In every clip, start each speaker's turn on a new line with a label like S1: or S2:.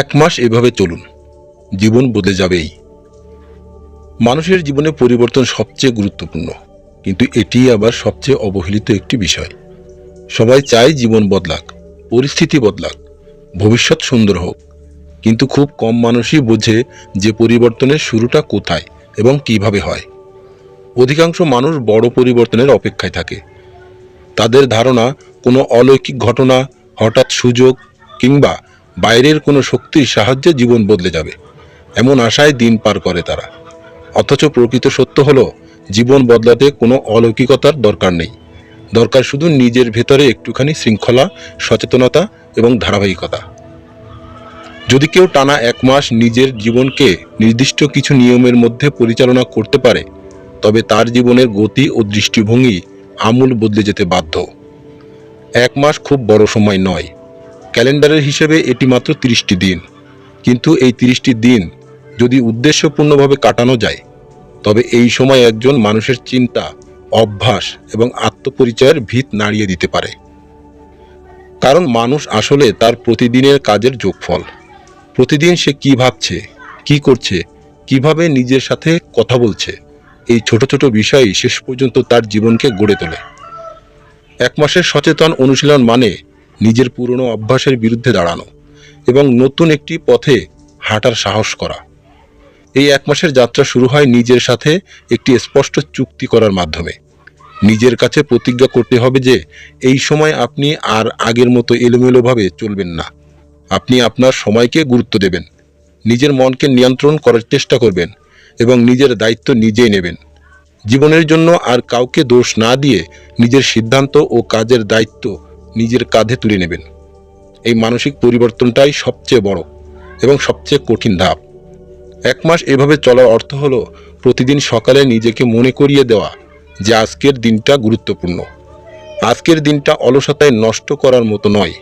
S1: এক মাস এভাবে চলুন, জীবন বদলে যাবেই। মানুষের জীবনে পরিবর্তন সবচেয়ে গুরুত্বপূর্ণ, কিন্তু এটি আবার সবচেয়ে অবহেলিত একটি বিষয়। সবাই চায় জীবন বদলাক, পরিস্থিতি বদলাক, ভবিষ্যৎ সুন্দর হোক, কিন্তু খুব কম মানুষই বোঝে যে পরিবর্তনের শুরুটা কোথায় এবং কীভাবে হয়। অধিকাংশ মানুষ বড় পরিবর্তনের অপেক্ষায় থাকে। তাদের ধারণা কোনো অলৌকিক ঘটনা, হঠাৎ সুযোগ কিংবা বাইরের কোনো শক্তির সাহায্যে জীবন বদলে যাবে, এমন আশায় দিন পার করে তারা। অথচ প্রকৃত সত্য হলো, জীবন বদলাতে কোনো অলৌকিকতার দরকার নেই। দরকার শুধু নিজের ভেতরে একটুখানি শৃঙ্খলা, সচেতনতা এবং ধারাবাহিকতা। যদি কেউ টানা এক মাস নিজের জীবনকে নির্দিষ্ট কিছু নিয়মের মধ্যে পরিচালনা করতে পারে, তবে তার জীবনের গতি ও দৃষ্টিভঙ্গি আমূল বদলে যেতে বাধ্য। এক মাস খুব বড় সময় নয়। ক্যালেন্ডারের হিসেবে এটি মাত্র তিরিশটি দিন। কিন্তু এই তিরিশটি দিন যদি উদ্দেশ্যপূর্ণভাবে কাটানো যায়, তবে এই সময় একজন মানুষের চিন্তা, অভ্যাস এবং আত্মপরিচয়ের ভিত নাড়িয়ে দিতে পারে। কারণ মানুষ আসলে তার প্রতিদিনের কাজের যোগফল। প্রতিদিন সে কি ভাবছে, কি করছে, কীভাবে নিজের সাথে কথা বলছে, এই ছোট ছোট বিষয়ই শেষ পর্যন্ত তার জীবনকে গড়ে তোলে। এক মাসের সচেতন অনুশীলন মানে নিজের পুরনো অভ্যাসের বিরুদ্ধে দাঁড়ানো এবং নতুন একটি পথে হাঁটার সাহস করা। এই এক মাসের যাত্রা শুরু হয় নিজের সাথে একটি স্পষ্ট চুক্তি করার মাধ্যমে। নিজের কাছে প্রতিজ্ঞা করতে হবে যে, এই সময় আপনি আর আগের মতো এলোমেলোভাবে চলবেন না। আপনি আপনার সময়কে গুরুত্ব দেবেন, নিজের মনকে নিয়ন্ত্রণ করার চেষ্টা করবেন এবং নিজের দায়িত্ব নিজেই নেবেন। জীবনের জন্য আর কাউকে দোষ না দিয়ে নিজের সিদ্ধান্ত ও কাজের দায়িত্ব নিজের কাঁধে তুলে নেবেন। এই মানসিক পরিবর্তনটাই সবচেয়ে বড় এবং সবচেয়ে কঠিন ধাপ। এক মাস এভাবে চলার অর্থ হলো প্রতিদিন সকালে নিজেকে মনে করিয়ে দেওয়া যে আজকের দিনটা গুরুত্বপূর্ণ। আজকের দিনটা অলসতায় নষ্ট করার মতো নয়।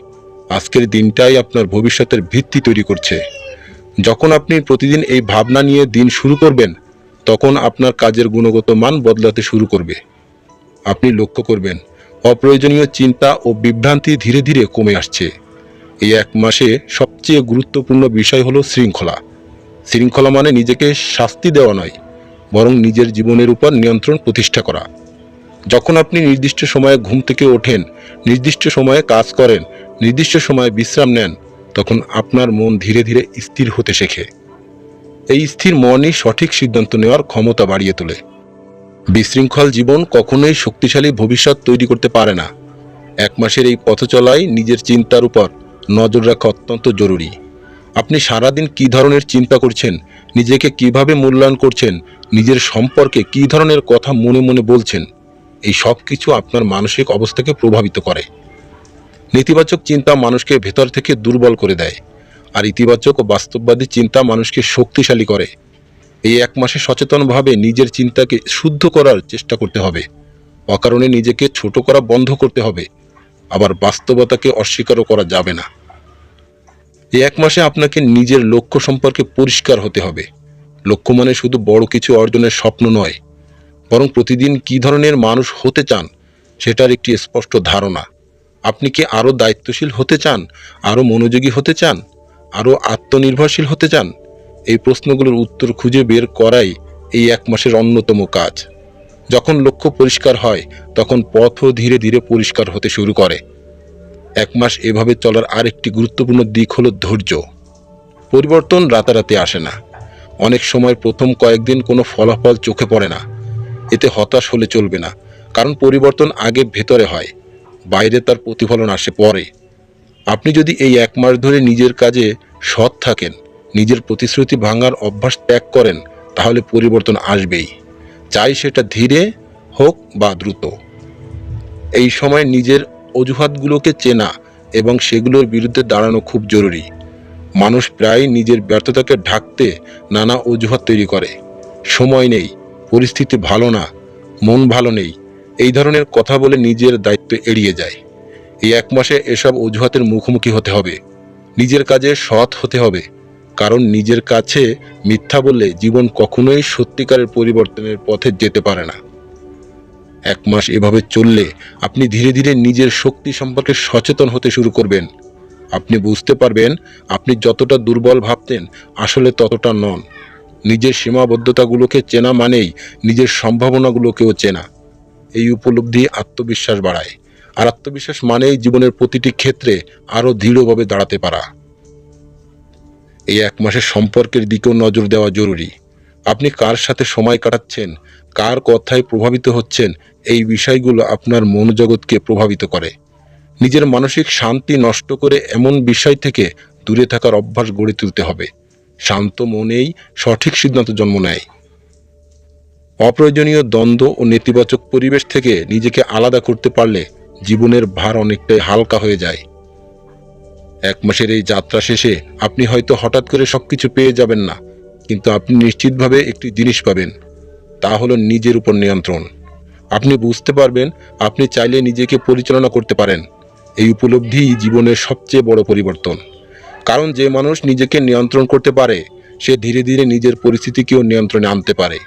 S1: আজকের দিনটাই আপনার ভবিষ্যতের ভিত্তি তৈরি করছে। যখন আপনি প্রতিদিন এই ভাবনা নিয়ে দিন শুরু করবেন, তখন আপনার কাজের গুণগত মান বদলাতে শুরু করবে। আপনি লক্ষ্য করবেন অপ্রয়োজনীয় চিন্তা ও বিভ্রান্তি ধীরে ধীরে কমে আসছে। এই এক মাসে সবচেয়ে গুরুত্বপূর্ণ বিষয় হলো শৃঙ্খলা। শৃঙ্খলা মানে নিজেকে শাস্তি দেওয়া নয়, বরং নিজের জীবনের উপর নিয়ন্ত্রণ প্রতিষ্ঠা করা। যখন আপনি নির্দিষ্ট সময়ে ঘুম থেকে ওঠেন, নির্দিষ্ট সময়ে কাজ করেন, নির্দিষ্ট সময়ে বিশ্রাম নেন, তখন আপনার মন ধীরে ধীরে স্থির হতে শেখে। এই স্থির মনই সঠিক সিদ্ধান্ত নেওয়ার ক্ষমতা বাড়িয়ে তোলে। বিশৃঙ্খল জীবন কখনোই শক্তিশালী ভবিষ্যৎ তৈরি করতে পারে না। এক মাসের এই পথ চলাই নিজের চিন্তার উপর নজর রাখা অত্যন্ত জরুরি। আপনি সারাদিন কী ধরনের চিন্তা করছেন? নিজেকে কীভাবে মূল্যায়ন করছেন? নিজের সম্পর্কে কী ধরনের কথা মনে মনে বলছেন? এই সব কিছু আপনার মানসিক অবস্থাকে প্রভাবিত করে। নেতিবাচক চিন্তা মানুষকে ভেতর থেকে দুর্বল করে দেয়। আর ইতিবাচক ও বাস্তববাদী চিন্তা মানুষকে শক্তিশালী করে। এই এক মাসে সচেতনভাবে নিজের চিন্তাকে শুদ্ধ করার চেষ্টা করতে হবে। অকারণে নিজেকে ছোট করা বন্ধ করতে হবে। আবার বাস্তবতাকে অস্বীকারও করা যাবে না। এই এক মাসে আপনাকে নিজের লক্ষ্য সম্পর্কে পরিষ্কার হতে হবে। লক্ষ্য মানে শুধু বড় কিছু অর্জনের স্বপ্ন নয়, বরং প্রতিদিন কী ধরনের মানুষ হতে চান সেটার একটি স্পষ্ট ধারণা। আপনি কি আরও দায়িত্বশীল হতে চান? আরও মনোযোগী হতে চান? আরও আত্মনির্ভরশীল হতে চান? এই প্রশ্নগুলোর উত্তর খুঁজে বের করাই এই এক মাসের অন্যতম কাজ। যখন লক্ষ্য পরিষ্কার হয়, তখন পথও ধীরে ধীরে পরিষ্কার হতে শুরু করে। এক মাস এভাবে চলার আরেকটি গুরুত্বপূর্ণ দিক হলো ধৈর্য। পরিবর্তন রাতারাতি আসে না। অনেক সময় প্রথম কয়েকদিন কোনো ফলাফল চোখে পড়ে না। এতে হতাশ হলে চলবে না, কারণ পরিবর্তন আগে ভেতরে হয়, বাইরে তার প্রতিফলন আসে পরে। আপনি যদি এই এক মাস ধরে নিজের কাজে সৎ থাকেন নিজের প্রতিশ্রুতি ভাঙার অভ্যাস ত্যাগ করেন, তাহলে পরিবর্তন আসবেই। চাই সেটা ধীরে হোক বা দ্রুত। এই সময় নিজের অজুহাতগুলোকে চেনা এবং সেগুলোর বিরুদ্ধে দাঁড়ানো খুব জরুরি। মানুষ প্রায় নিজের ব্যর্থতাকে ঢাকতে নানা অজুহাত তৈরি করে। সময় নেই, পরিস্থিতি ভালো না, মন ভালো নেই, এই ধরনের কথা বলে নিজের দায়িত্ব এড়িয়ে যায়। এই এক মাসে এসব অজুহাতের মুখোমুখি হতে হবে। নিজের কাজে সৎ হতে হবে। কারণ নিজের কাছে মিথ্যা বললে জীবন কখনোই সত্যিকারের পরিবর্তনের পথে যেতে পারে না। এক মাস এভাবে চললে আপনি ধীরে ধীরে নিজের শক্তি সম্পর্কে সচেতন হতে শুরু করবেন। আপনি বুঝতে পারবেন, আপনি যতটা দুর্বল ভাবতেন আসলে ততটা নন। নিজের সীমাবদ্ধতাগুলোকে চেনা মানেই নিজের সম্ভাবনাগুলোকেও চেনা। এই উপলব্ধি আত্মবিশ্বাস বাড়ায়। আর আত্মবিশ্বাস মানেই জীবনের প্রতিটি ক্ষেত্রে আরও দৃঢ়ভাবে দাঁড়াতে পারা। এই এক মাসের সম্পর্কের দিকেও নজর দেওয়া জরুরি। আপনি কার সাথে সময় কাটাচ্ছেন? কার কথায় প্রভাবিত হচ্ছেন? এই বিষয়গুলো আপনার মনোজগৎকে প্রভাবিত করে। নিজের মানসিক শান্তি নষ্ট করে এমন বিষয় থেকে দূরে থাকার অভ্যাস গড়ে তুলতে হবে। শান্ত মনেই সঠিক সিদ্ধান্ত জন্ম নেয়। অপ্রয়োজনীয় দ্বন্দ্ব ও নেতিবাচক পরিবেশ থেকে নিজেকে আলাদা করতে পারলে জীবনের ভার অনেকটাই হালকা হয়ে যায়। এক মাসের এই যাত্রা শেষে আপনি হয়তো হঠাৎ করে সবকিছু পেয়ে যাবেন না, কিন্তু আপনি নিশ্চিতভাবে একটি জিনিস পাবেন, তা হলো নিজের উপর নিয়ন্ত্রণ। আপনি বুঝতে পারবেন, আপনি চাইলে নিজেকে পরিচালনা করতে পারেন। এই উপলব্ধিই জীবনের সবচেয়ে বড় পরিবর্তন। কারণ যে মানুষ নিজেকে নিয়ন্ত্রণ করতে পারে, সে ধীরে ধীরে নিজের পরিস্থিতিকেও নিয়ন্ত্রণে আনতে পারে।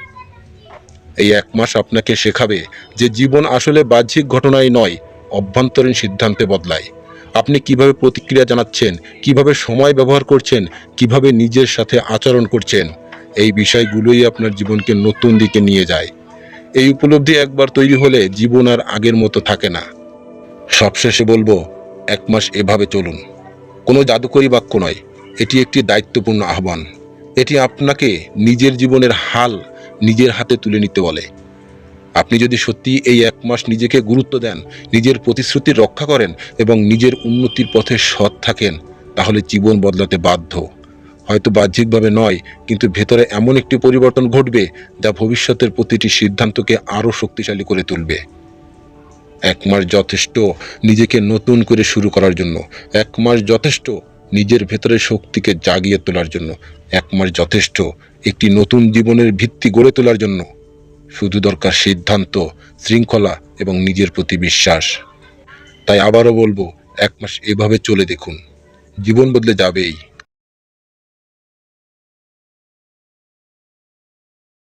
S1: এই এক মাস আপনাকে শেখাবে যে জীবন আসলে বাহ্যিক ঘটনাই নয়, অভ্যন্তরীণ সিদ্ধান্তে বদলায়। আপনি কীভাবে প্রতিক্রিয়া জানাচ্ছেন, কীভাবে সময় ব্যবহার করছেন, কীভাবে নিজের সাথে আচরণ করছেন, এই বিষয়গুলোই আপনার জীবনকে নতুন দিকে নিয়ে যায়। এই উপলব্ধি একবার তৈরি হলে জীবন আর আগের মতো থাকে না। সবশেষে বলব, এক মাস এভাবে চলুন। কোনো জাদুকরী বাক্য নয়, এটি একটি দায়িত্বপূর্ণ আহ্বান। এটি আপনাকে নিজের জীবনের হাল নিজের হাতে তুলে নিতে বলে। আপনি যদি সত্যি এই এক মাস নিজেকে গুরুত্ব দেন, নিজের প্রতিশ্রুতি রক্ষা করেন এবং নিজের উন্নতির পথে সৎ থাকেন, তাহলে জীবন বদলাতে বাধ্য। হয়তো বাহ্যিকভাবে নয়, কিন্তু ভেতরে এমন একটি পরিবর্তন ঘটবে যা ভবিষ্যতের প্রতিটি সিদ্ধান্তকে আরও শক্তিশালী করে তুলবে। এক মাস যথেষ্ট নিজেকে নতুন করে শুরু করার জন্য, এক মাস যথেষ্ট নিজের ভেতরের শক্তিকে জাগিয়ে তোলার জন্য, এক মাস যথেষ্ট একটি নতুন জীবনের ভিত্তি গড়ে তোলার জন্য। শুধু দরকার সিদ্ধান্ত, শৃঙ্খলা এবং নিজের প্রতি বিশ্বাস। তাই আবারও বলব, এক মাস এভাবে চলে দেখুন। জীবন বদলে যাবেই।